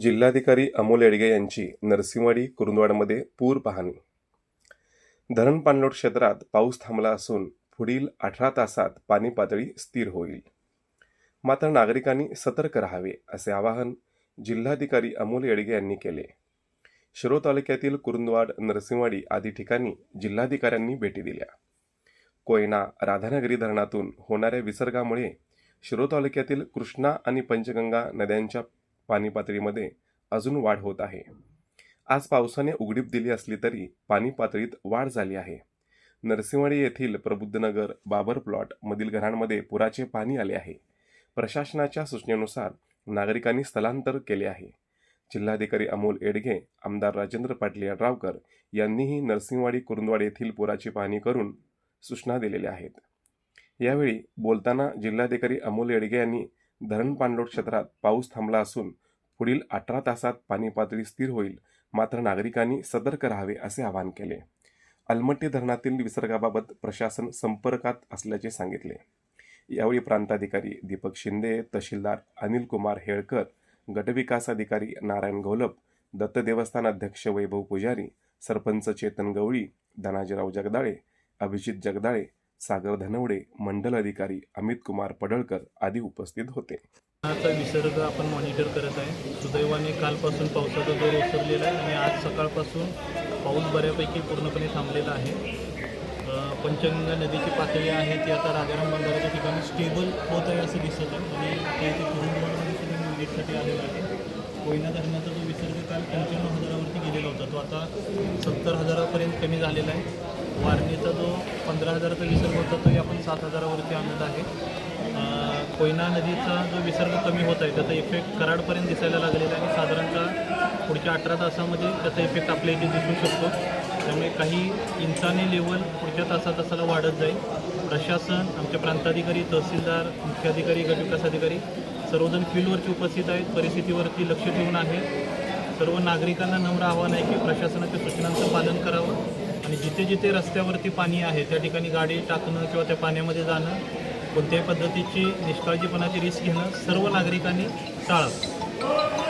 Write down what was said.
जिल्हाधिकारी अमोल येडगे यांची नरसिंहवाडी कुरुंदवाडमध्ये पूर पाहणी. धरण पाणलोट क्षेत्रात पाऊस थांबला असून पुढील अठरा तासात पाणी पातळी स्थिर होईल. मात्र नागरिकांनी सतर्क राहावे असे आवाहन जिल्हाधिकारी अमोल येडगे यांनी केले. शिरो तालुक्यातील कुरुंदवाड नरसिंहवाडी आदी ठिकाणी जिल्हाधिकाऱ्यांनी भेटी दिल्या. कोयना राधानगरी धरणातून होणाऱ्या विसर्गामुळे शिरो तालुक्यातील कृष्णा आणि पंचगंगा नद्यांच्या पाणी पातळीमध्ये अजून वाढ होत आहे. आज पावसाने उघडीप दिली असली तरी पाणी पातळीत वाढ झाली आहे. नरसिंहवाडी येथील प्रबुद्धनगर बाबर प्लॉट मधील घरांमध्ये पुराचे पाणी आले आहे. प्रशासनाच्या सूचनेनुसार नागरिकांनी स्थलांतर केले आहे. जिल्हाधिकारी अमोल एडगे आमदार राजेंद्र पाटील यड्रावकर यांनीही नरसिंहवाडी कुरुंदवाड येथील पुराची पाहणी करून सूचना दिलेल्या आहेत. यावेळी बोलताना जिल्हाधिकारी अमोल येडगे यांनी धरण पाणलोट क्षेत्रात पाऊस थांबला असून पुढील अठरा तासात पाणी पातळी स्थिर होईल. मात्र नागरिकांनी सतर्क राहावे असे आवाहन केले. अलमट्टी धरणातील विसर्गाबाबत प्रशासन संपर्कात असल्याचे सांगितले. यावेळी प्रांताधिकारी दीपक शिंदे तहसीलदार अनिल कुमार हेळकर गटविकास अधिकारी नारायण घोलप दत्त देवस्थान अध्यक्ष वैभव पुजारी सरपंच चेतन गवळी धनाजीराव जगदाळे अभिजित जगदाळे सागर धनवडे मंडल अधिकारी अमित कुमार पडळकर आदी उपस्थित होते. आता विसर्ग आपण मॉनिटर करत आहे. सुदैवाने कालपासून पावसाचा जोर ओसरलेला आहे आणि आज सकाळपासून पाऊस बऱ्यापैकी पूर्णपणे थांबलेला आहे. पंचगंगा नदीची पातळी आहे ती आता राजाराम बंधाऱ्याच्या ठिकाणी स्टेबल होत आहे असं दिसत आहे. आणि ते इथे कुरुंदवाडमध्ये सुद्धा मी आहे. कोयना धरणाचा जो विसर्ग काल पंच्याण्णव हजारावरती गेलेला होता तो आता सत्तर हजारापर्यंत कमी झालेला आहे. वारणीचा जो पंधरा हजाराचा विसर्ग होता तोही आपण सात हजारावरती आणत आहे. कोयना नदीचा जो विसर्ग कमी होत आहे त्याचा इफेक्ट कराडपर्यंत दिसायला लागलेला आहे. आणि साधारणतः पुढच्या अठरा तासामध्ये त्याचा इफेक्ट आपल्या इथे दिसू शकतो. त्यामुळे काही इंचाने लेवल पुढच्या तासा तासाला वाढत जाईल. प्रशासन आमचे प्रांताधिकारी तहसीलदार मुख्याधिकारी गटविकास अधिकारी सर्वजण फील्डवरती उपस्थित आहेत. परिस्थितीवरती लक्ष ठेवून आहे. सर्व नागरिकांना नम्र आव्हान आहे की प्रशासनाच्या सूचनांचं पालन करावं. आणि जिथे जिथे रस्त्यावरती पाणी आहे त्या ठिकाणी गाडी टाकणं किंवा त्या पाण्यामध्ये जाणं कोणत्याही पद्धतीची निष्काळजीपणाची रिस्क घेणं सर्व नागरिकांनी टाळावं.